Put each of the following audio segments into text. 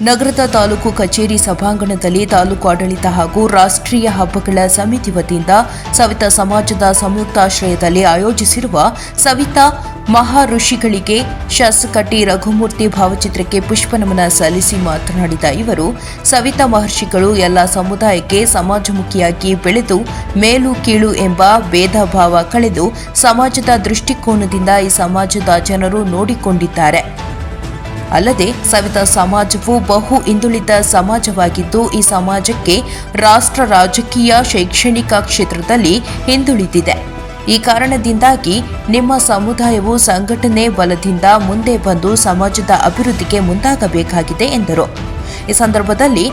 ನಗರದ ತಾಲೂಕು ಕಚೇರಿ ಸಭಾಂಗಣದಲ್ಲಿ ತಾಲೂಕು ಆಡಳಿತ ಹಾಗೂ ರಾಷ್ಟ್ರೀಯ ಹಬ್ಬಗಳ ಸಮಿತಿ ವತಿಯಿಂದ ಸವಿತಾ ಸಮಾಜದ ಸಂಯುಕ್ತಾಶ್ರಯದಲ್ಲಿ ಆಯೋಜಿಸಿರುವ ಸವಿತಾ ಮಹಾಋಷಿಗಳಿಗೆ ಶಾಸಕ ಟಿ ರಘುಮೂರ್ತಿ ಭಾವಚಿತ್ರಕ್ಕೆ ಪುಷ್ಪನಮನ ಸಲ್ಲಿಸಿ ಮಾತನಾಡಿದ ಇವರು, ಸವಿತಾ ಮಹರ್ಷಿಗಳು ಎಲ್ಲ ಸಮುದಾಯಕ್ಕೆ ಸಮಾಜಮುಖಿಯಾಗಿ ಬೆಳೆದು ಮೇಲು ಕೀಳು ಎಂಬ ಭೇದ ಭಾವ ಕಳೆದು ಸಮಾಜದ ದೃಷ್ಟಿಕೋನದಿಂದ ಈ ಸಮಾಜದ ಜನರು ನೋಡಿಕೊಂಡಿದ್ದಾರೆ. ಅಲ್ಲದೆ ಸವಿತಾ ಸಮಾಜವು ಬಹು ಹಿಂದುಳಿದ ಸಮಾಜವಾಗಿದ್ದು ಈ ಸಮಾಜಕ್ಕೆ ರಾಷ್ಟ್ರ ರಾಜಕೀಯ ಶೈಕ್ಷಣಿಕ ಕ್ಷೇತ್ರದಲ್ಲಿ ಹಿಂದುಳಿದಿದೆ. ಈ ಕಾರಣದಿಂದಾಗಿ ನಿಮ್ಮ ಸಮುದಾಯವು ಸಂಘಟನೆ ಬಲದಿಂದ ಮುಂದೆ ಬಂದು ಸಮಾಜದ ಅಭಿವೃದ್ಧಿಗೆ ಮುಂದಾಗಬೇಕಾಗಿದೆ ಎಂದರು. ಈ ಸಂದರ್ಭದಲ್ಲಿ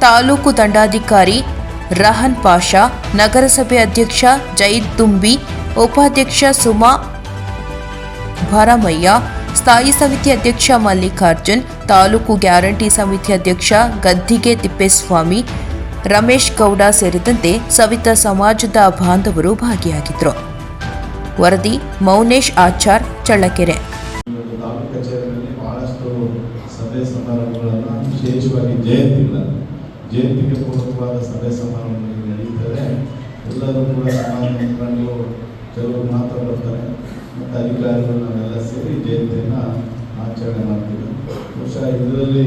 ತಾಲೂಕು ದಂಡಾಧಿಕಾರಿ ರಹನ್ ಪಾಷಾ, ನಗರಸಭೆ ಅಧ್ಯಕ್ಷ ಜೈದ್ ತುಂಬಿ, ಉಪಾಧ್ಯಕ್ಷ ಸುಮಾ ಭರಮಯ್ಯ ಸ್ಥಾಯಿ ಸಮಿತಿ ಅಧ್ಯಕ್ಷ ಮಲ್ಲಿಕಾರ್ಜುನ್, ತಾಲೂಕು ಗ್ಯಾರಂಟಿ ಸಮಿತಿ ಅಧ್ಯಕ್ಷ ಗದ್ದಿಗೆ ತಿಪ್ಪೇಸ್ವಾಮಿ, ರಮೇಶ್ ಗೌಡ ಸೇರಿದಂತೆ ಸವಿತಾ ಸಮಾಜದ ಬಾಂಧವರು ಭಾಗಿಯಾಗಿದ್ದರು. ವರದಿ, ಮೌನೇಶ್ ಆಚಾರ್, ಚಳ್ಳಕೆರೆ. ಸಭೆ ಸಮಾರಂಭಗಳನ್ನು, ವಿಶೇಷವಾಗಿ ಜಯಂತಿಗಳನ್ನು ಜಯಂತಿಗೆ ಪೂರಕವಾದ ಸಭೆ ಸಮಾರಂಭಗಳು ನಡೀತದೆ ಎಲ್ಲರೂ ಕೂಡ ಸಮಾಜ ಕೆಲವರು ಮಾತ್ರ ಬರ್ತಾರೆ. ಮತ್ತು ಅಧಿಕಾರಿಗಳು ನಾವೆಲ್ಲ ಸೇರಿ ಜಯಂತಿಯನ್ನು ಆಚರಣೆ ಮಾಡ್ತೀವಿ. ಬಹುಶಃ ಇದರಲ್ಲಿ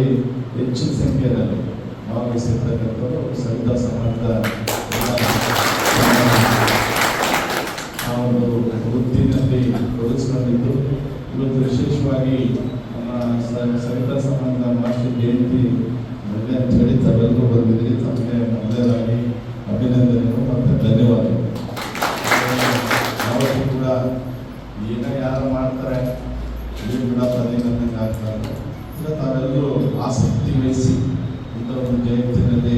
ಹೆಚ್ಚಿನ ಸಂಖ್ಯೆಯಲ್ಲಿ ಭಾಗವಹಿಸಿರ್ತಕ್ಕಂಥವರು ಸವಿತಾ ಸಮಾಜದ ಆ ಒಂದು ವೃತ್ತಿನಲ್ಲಿ ತೊಡಗಿಸ್ಕೊಂಡಿದ್ದು ಇವತ್ತು ವಿಶೇಷವಾಗಿ ನಮ್ಮ ಸವಿತಾ ಸಮಾಜದ ಮಾಸ್ಟರ್ ಜಯಂತಿ ಮೊದಲೇ ಅಂತ ಹೇಳಿ ತಾವೆಲ್ಲರೂ ಬಂದಿದ್ದೀರಿ ತಮಗೆ ಮೊದಲನೇದಾಗಿ ಮಾಡ್ತಾರೆ ನೀವು ಕೂಡ ಪ್ರತಿನಿಧಿ ಆಗ್ತಾರೆ ಇಲ್ಲ, ತಾವೆಲ್ಲರೂ ಆಸಕ್ತಿ ವಹಿಸಿ ಇಂಥ ಒಂದು ಜಯಂತಿನಲ್ಲಿ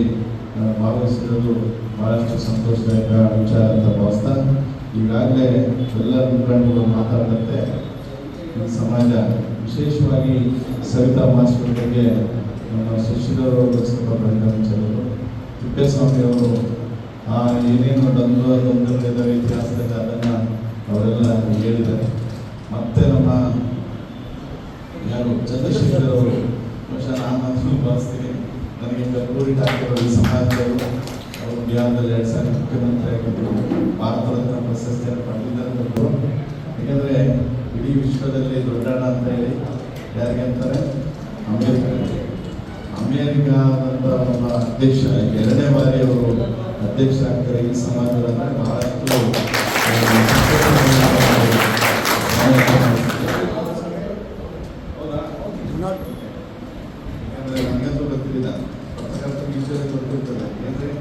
ಭಾಗವಹಿಸಿರೋದು ಬಹಳಷ್ಟು ಸಂತೋಷದಾಯಕ ವಿಚಾರ ಅಂತ ಭಾವಿಸ್ತಾ, ಈಗಾಗಲೇ ಎಲ್ಲ ಮುಖಂಡರು ಮಾತಾಡುತ್ತೆ ಈ ಸಮಾಜ ವಿಶೇಷವಾಗಿ ಸವಿತಾ ಮಾಸ್ಟರ್ ಬಗ್ಗೆ ನಮ್ಮ ಶಿಷ್ಯರವರು ಸ್ವಲ್ಪ ಪರಿಗಣಿಸಿದರು ತಿಪ್ಪೇಸ್ವಾಮಿ ಅವರು, ಆ ಏನೇನು ದ್ವಂದ್ವ ದ್ವಂದ್ವಗಳಿದ್ದಾವೆ ಇತಿಹಾಸದಲ್ಲಿ, ಅದನ್ನು ಅವರೆಲ್ಲ ಹೇಳಿದ್ದಾರೆ ಮತ್ತೆ ನಮ್ಮ ಯಾರು ಚಂದ್ರಶೇಖರ್ ಅವರು ಬಹುಶಃ ನಾನು ಭಾವಿಸ್ತೀನಿ ನನಗೆ ಗಂಗೂರಿ ಠಾಕೂರ್ ಸಮಾಜದವರು ಅವರು ಬಿಹಾರದಲ್ಲಿ ಎರಡು ಸಾರಿ ಮುಖ್ಯಮಂತ್ರಿ ಆಗಿದ್ದರು ಭಾರತ ರತ್ನ ಪ್ರಶಸ್ತಿಯನ್ನು ಪಡೆದಿದ್ದರು ಯಾಕಂದರೆ ಇಡೀ ವಿಶ್ವದಲ್ಲಿ ದೊಡ್ಡಣ್ಣ ಅಂತ ಹೇಳಿ ಯಾರಿಗೆ ಅಂತಾರೆ ಅಮೇರಿಕ ಅಮೇರಿಕಾದಂಥ ಒಬ್ಬ ಅಧ್ಯಕ್ಷ ಎರಡನೇ ಬಾರಿ ಅವರು ಅಧ್ಯಕ್ಷ ಆಗ್ತಾರೆ ಈ ಸಮಾಜದಲ್ಲಿ ಬಹಳಷ್ಟು? ಯಾಕಂದ್ರೆ ನನಗಂತೂ ಗೊತ್ತಿಲ್ಲ ಪತ್ರಕರ್ತ ವಿಷಯದಲ್ಲಿ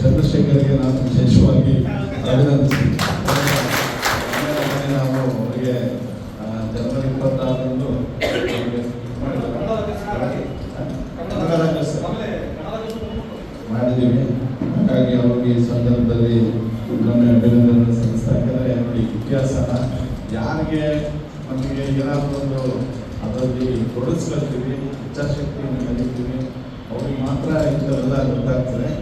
ಚಂದ್ರಶೇಖರ್ಗೆ ನಾನು ವಿಶೇಷವಾಗಿ ಅಭಿನಂದಿಸ್ತೀನಿ. ನಾವು ಅವರಿಗೆ ಜನವರಿ ಇಪ್ಪತ್ತಾರರಂದು ಮಾಡಿದ್ದೀವಿ. ಹಾಗಾಗಿ ಅವ್ರಿಗೆ ಈ ಸಂದರ್ಭದಲ್ಲಿ ಇನ್ನೊಮ್ಮೆ ಅಭಿನಂದನೆ ಸಲ್ಲಿಸ್ತಾ ನೋಡಿ ಇತಿಹಾಸನ ಯಾರಿಗೆ ನಮಗೆ ಏನಾದರೂ ಒಂದು ಅದರಲ್ಲಿ ತೊಡಗಿಸ್ಕೊಳ್ತೀವಿ ಇಚ್ಛಾಶಕ್ತಿಯನ್ನು ಕಲಿತೀವಿ, ಅವ್ರಿಗೆ ಮಾತ್ರ ಇಂಥವೆಲ್ಲ ಗೊತ್ತಾಗ್ತದೆ.